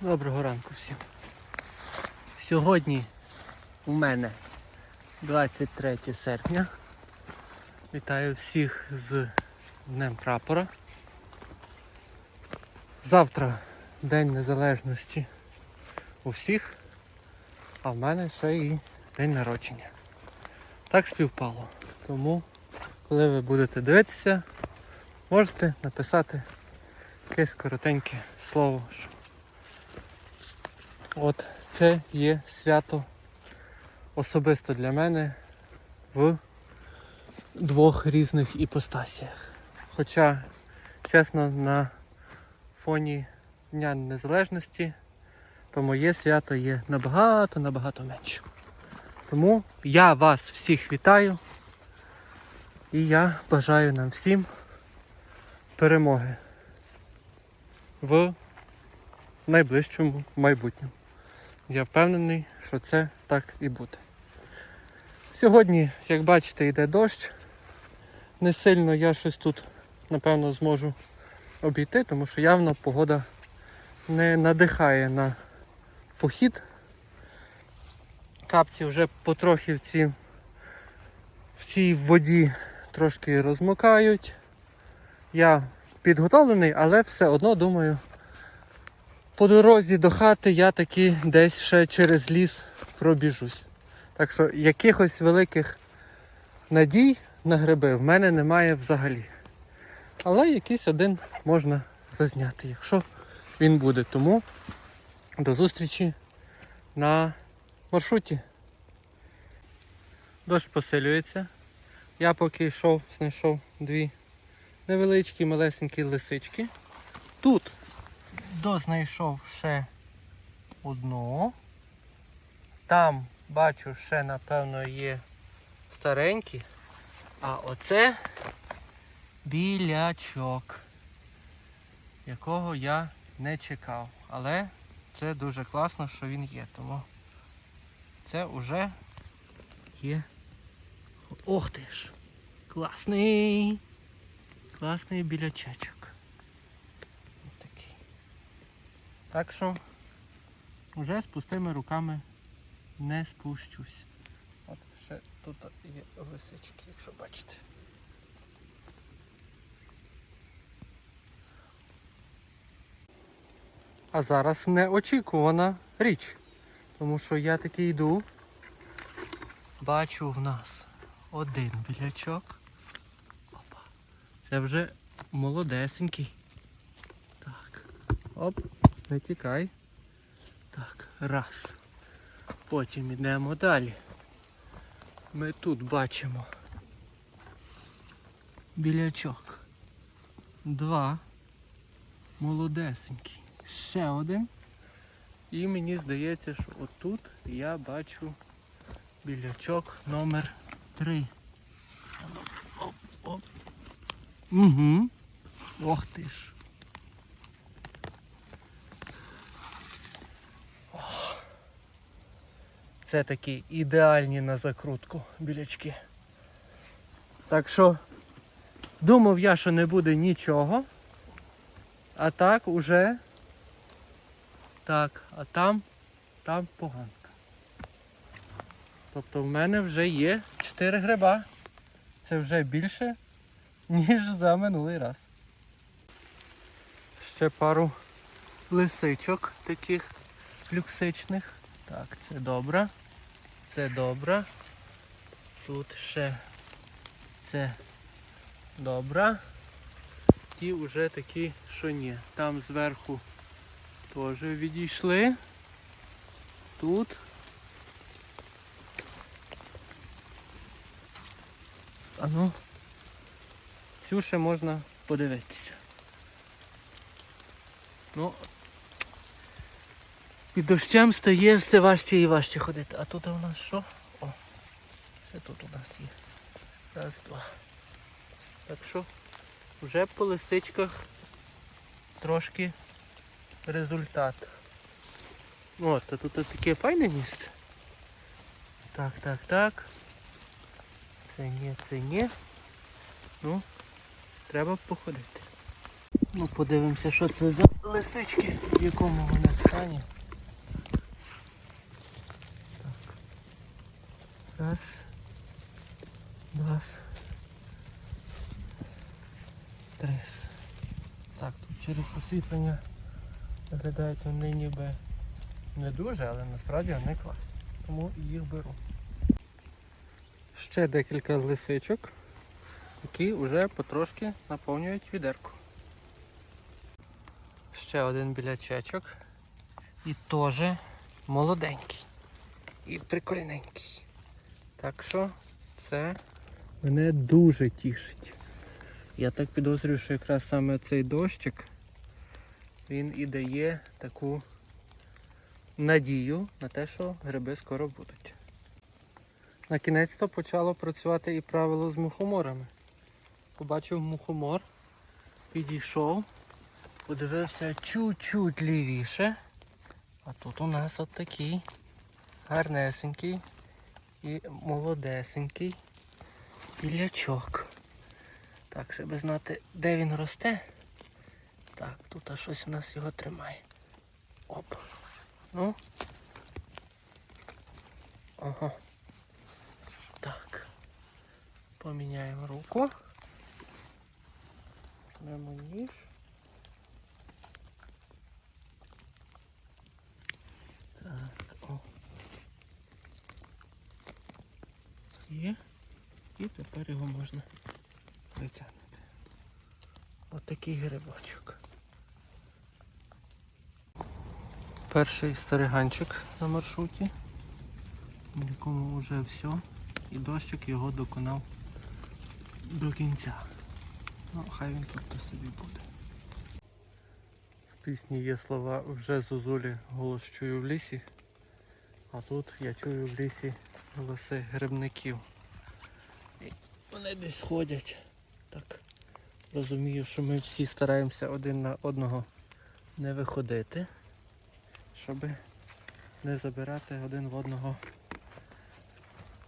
Доброго ранку всім. Сьогодні у мене 23 серпня. Вітаю всіх з Днем Прапора. Завтра День Незалежності у всіх, а в мене ще і день народження. Так співпало. Тому, коли ви будете дивитися, можете написати якесь коротеньке слово. От це є свято особисто для мене в двох різних іпостасіях. Хоча, чесно, на фоні Дня Незалежності, то моє свято є набагато-набагато менше. Тому я вас всіх вітаю і я бажаю нам всім перемоги в найближчому майбутньому. Я впевнений, що це так і буде. Сьогодні, як бачите, йде дощ. Не сильно я щось тут, напевно, зможу обійти, тому що явно погода не надихає на похід. Капці вже потрохи в, ці, в цій воді трошки розмокають. Я підготовлений, але все одно думаю, по дорозі до хати я таки десь ще через ліс пробіжусь. Так що якихось великих надій на гриби в мене немає взагалі. Але якийсь один можна зазняти, якщо він буде. Тому до зустрічі на маршруті. Дощ посилюється. Я поки йшов, знайшов дві невеличкі малесенькі лисички. Тут дознайшов ще одну. Там бачу ще напевно є старенькі. А оце білячок, якого я не чекав. Але це дуже класно, що він є. Тому це вже є. Ох ти ж! Класний! Класний білячечок. Ось такий. Так що вже з пустими руками не спущусь. От ще тут є лисички, якщо бачите. А зараз неочікувана річ. Тому що я таки йду, бачу в нас один білячок. Опа. Це вже молодесенький. Так. Оп, не тікай. Так, раз. Потім йдемо далі. Ми тут бачимо білячок. Два. Молодесенький. Ще один. І мені здається, що отут я бачу білячок номер три. Оп, оп. Угу. Ох ти ж. Це такі ідеальні на закрутку білячки. Так що думав я, що не буде нічого. А так уже так, а там, там поганка. Тобто в мене вже є 4 гриба. Це вже більше, ніж за минулий раз. Ще пару лисичок таких люксичних. Так, це добре. Це добре. Тут ще це добре. І вже такі, що ні. Там зверху теж відійшли. Тут. А ну, цю ще можна подивитися. Ну, під дощем стає все важче і важче ходити. А тут у нас що? О, ще тут у нас є. Раз, два. Так що вже по лисичках трошки результат. От, а тут таке файне місце. Так, так, так. Це ні, це ні. Ну, треба походити. Ну, подивимося, що це за лисички, в якому вони стані. Раз. Два. Три. Так, тут через освітлення виглядають вони ніби не дуже, але насправді вони класні. Тому їх беру. Ще декілька лисичок, які вже потрошки наповнюють відерку. Ще один білячечок. І теж молоденький. І прикольненький. Так що це мене дуже тішить. Я так підозрюю, що якраз саме цей дощик він і дає таку надію на те, що гриби скоро будуть. На кінець-то почало працювати і правило з мухоморами. Побачив мухомор, підійшов, подивився чуть-чуть лівіше, а тут у нас от такий гарнесенький і молодесенький білячок. Так, щоб знати, де він росте. Так, тут а щось у нас його тримає. Оп. Ну. Ага. Так. Поміняємо руку. Беремо ніж. Так, Є. І тепер його можна витягнути. Отакий грибочок. Перший стариганчик на маршруті, в якому вже все, і дощик його доконав до кінця. Ну, хай він тут то собі буде. В пісні є слова вже зозулі голос чую в лісі, а тут я чую в лісі голоси грибників. Вони десь ходять. Так розумію, що ми всі стараємося один на одного не виходити, щоб не забирати один в одного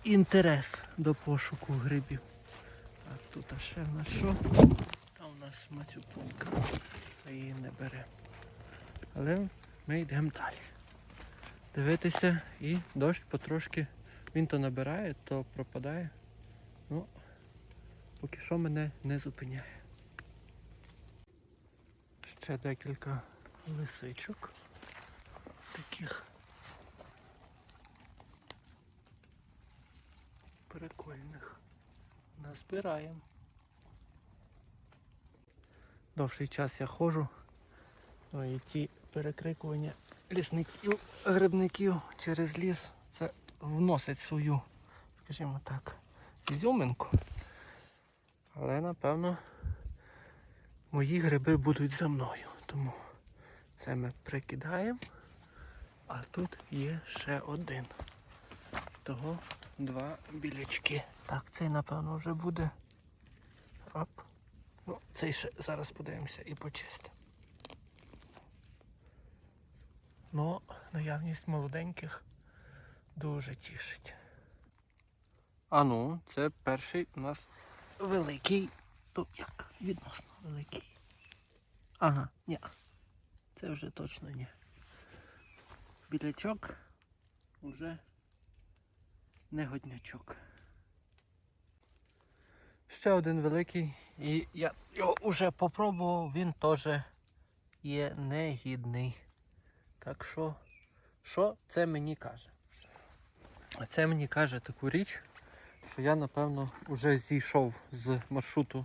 інтерес до пошуку грибів. Так, тут а ще в нас що? Там у нас мацюпунка, а її не бере. Але ми йдемо далі. Дивитися і дощ потрошки, він то набирає, то пропадає. Ну, поки що мене не зупиняє. Ще декілька лисичок. Таких прикольних. Назбираємо. Довший час я ходжу. Ну і ті перекрикування лісників, грибників через ліс, це вносить свою, скажімо так, ізюминку. Але напевно мої гриби будуть за мною. Тому це ми прикидаємо. А тут є ще один. Того два білячки. Так, цей напевно вже буде. Оп. Ну, цей ще зараз подивимося і почистимо. Ну, наявність молоденьких дуже тішить. А ну, це перший у нас великий. То як? Відносно великий. Ага, ні. Це вже точно ні. Білячок уже не годнячок. Ще один великий, і я його вже попробував, він теж є негідний. Так що, що це мені каже? А це мені каже таку річ, що я напевно вже зійшов з маршруту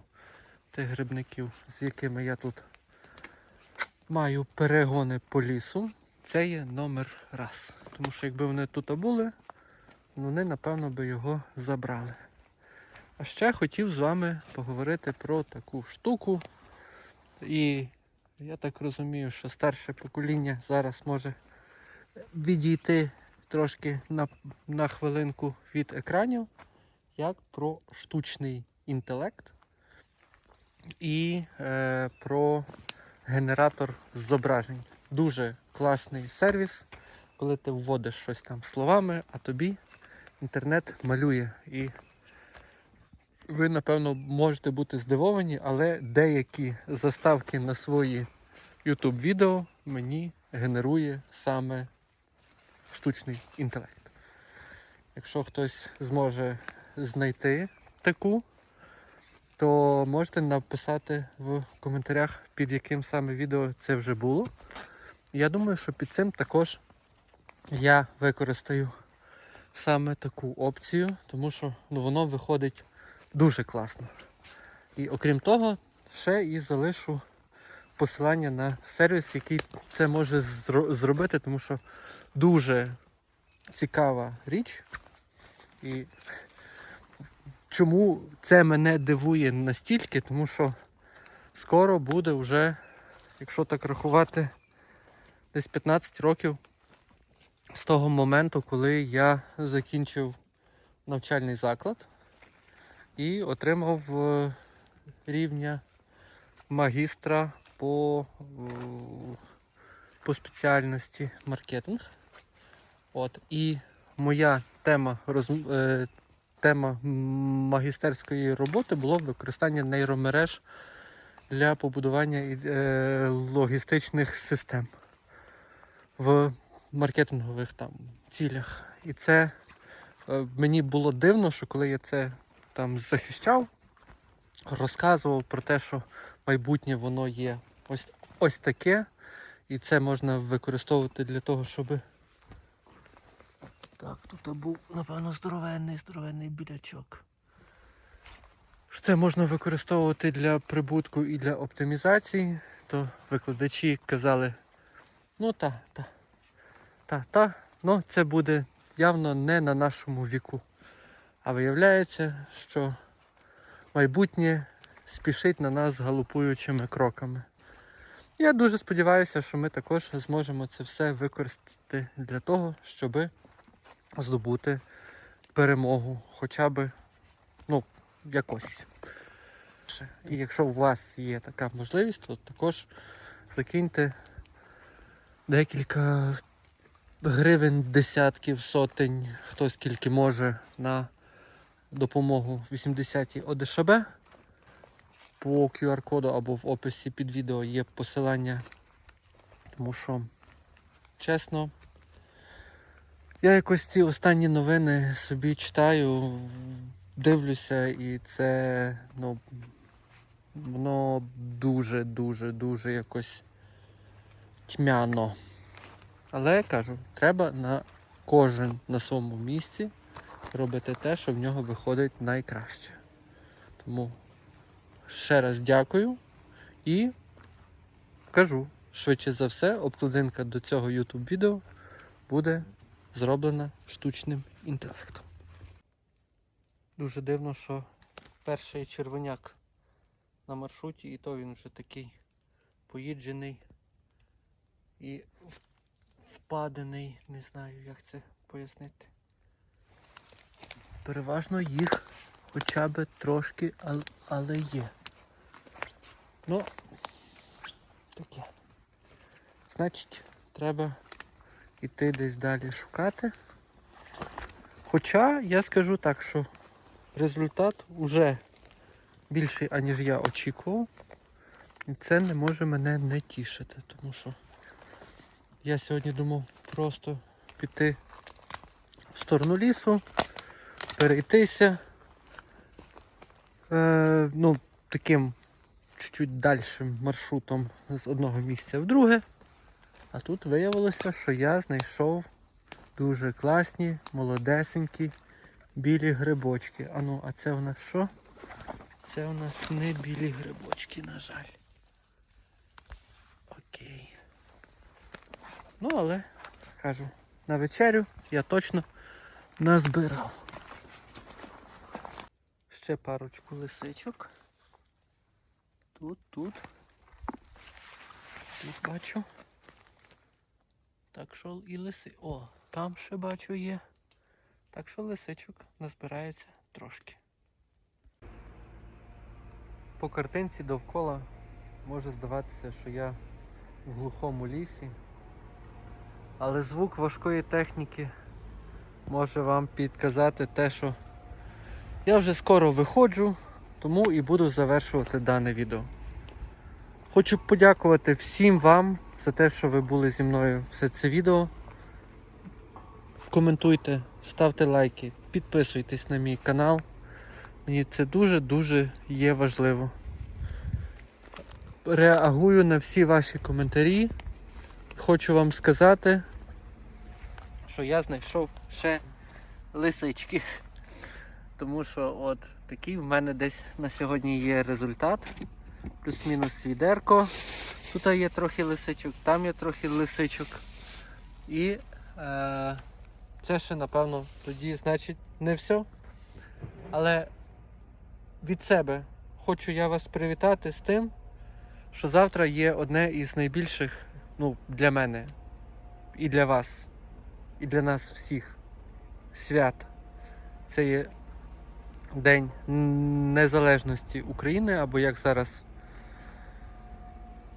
тих грибників, з якими я тут маю перегони по лісу. Це є номер раз. Тому що якби вони тут були, вони напевно би його забрали. А ще хотів з вами поговорити про таку штуку. І я так розумію, що старше покоління зараз може відійти трошки на, на хвилинку від екранів, як про штучний інтелект і е, про генератор зображень. Дуже класний сервіс, коли ти вводиш щось там словами, а тобі інтернет малює і ви, напевно, можете бути здивовані, але деякі заставки на свої YouTube відео мені генерує саме штучний інтелект. Якщо хтось зможе знайти таку, то можете написати в коментарях, під яким саме відео це вже було. Я думаю, що під цим також я використаю саме таку опцію, тому що ну, воно виходить дуже класно. І окрім того, ще і залишу посилання на сервіс, який це може зро- зробити, тому що дуже цікава річ. І чому це мене дивує настільки, тому що скоро буде вже, якщо так рахувати, десь 15 років з того моменту, коли я закінчив навчальний заклад і отримав е, рівня магістра по, е, по спеціальності маркетинг. От, і моя тема, роз, е, тема магістерської роботи було використання нейромереж для побудування е, логістичних систем в маркетингових там цілях. І це е, мені було дивно, що коли я це там захищав, розказував про те, що майбутнє воно є ось, ось таке, і це можна використовувати для того, щоб. Так, тут був, напевно, здоровенний, здоровенний білячок. Це можна використовувати для прибутку і для оптимізації, то викладачі казали, ну та, та, та, та, ну це буде явно не на нашому віку. А виявляється, що майбутнє спішить на нас галопуючими кроками. Я дуже сподіваюся, що ми також зможемо це все використати для того, щоб здобути перемогу, хоча б ну, якось. І якщо у вас є така можливість, то також закиньте декілька гривень, десятків, сотень, хто скільки може на допомогу 80-й ОДШБ. По QR-коду або в описі під відео є посилання. Тому що, чесно, я якось ці останні новини собі читаю, дивлюся, і це ну, воно дуже-дуже дуже якось тьмяно. Але кажу, треба на кожен на своєму місці робити те, що в нього виходить найкраще. Тому ще раз дякую і кажу, швидше за все, обкладинка до цього YouTube відео буде зроблена штучним інтелектом. Дуже дивно, що перший червоняк на маршруті, і то він вже такий поїджений і впадений, не знаю, як це пояснити. Переважно їх хоча б трошки, ал- але є. Ну, таке. Значить, треба йти десь далі шукати. Хоча я скажу так, що результат вже більший, аніж я очікував. І це не може мене не тішити, тому що я сьогодні думав просто піти в сторону лісу, перейтися. Е, ну, таким чуть-чуть дальшим маршрутом з одного місця в друге. А тут виявилося, що я знайшов дуже класні, молодесенькі білі грибочки. А ну, а це у нас що? Це у нас не білі грибочки, на жаль. Окей. Ну, але, кажу, на вечерю я точно назбирав. Ще парочку лисичок. Тут, тут. Тут бачу. Так що і лиси. О, там ще бачу є. Так що лисичок назбирається трошки. По картинці довкола може здаватися, що я в глухому лісі. Але звук важкої техніки може вам підказати те, що Я вже скоро виходжу, тому і буду завершувати дане відео. Хочу подякувати всім вам за те, що ви були зі мною все це відео. Коментуйте, ставте лайки, підписуйтесь на мій канал. Мені це дуже-дуже є важливо. Реагую на всі ваші коментарі. Хочу вам сказати, що я знайшов ще лисички. Тому що от такий в мене десь на сьогодні є результат. Плюс-мінус відерко. Тут є трохи лисичок, там є трохи лисичок. І е, це ще, напевно, тоді, значить, не все. Але від себе хочу я вас привітати з тим, що завтра є одне із найбільших, ну, для мене, і для вас, і для нас всіх свят. Це є День Незалежності України, або як зараз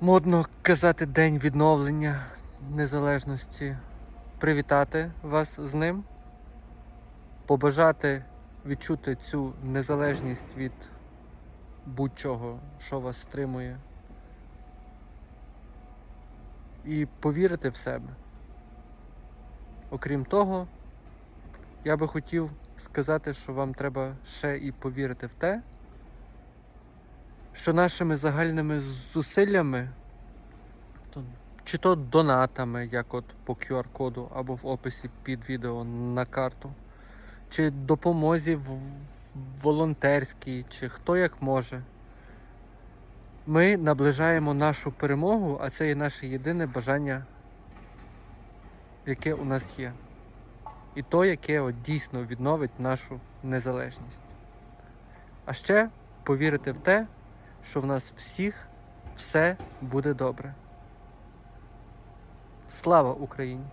модно казати День відновлення незалежності. Привітати вас з ним, побажати відчути цю незалежність від будь-чого, що вас стримує. І повірити в себе. Окрім того, я би хотів сказати, що вам треба ще і повірити в те, що нашими загальними зусиллями, чи то донатами, як от по QR-коду або в описі під відео на карту, чи допомозі волонтерській, чи хто як може. Ми наближаємо нашу перемогу, а це є наше єдине бажання, яке у нас є. І то, яке от дійсно відновить нашу незалежність. А ще повірити в те, що в нас всіх все буде добре. Слава Україні!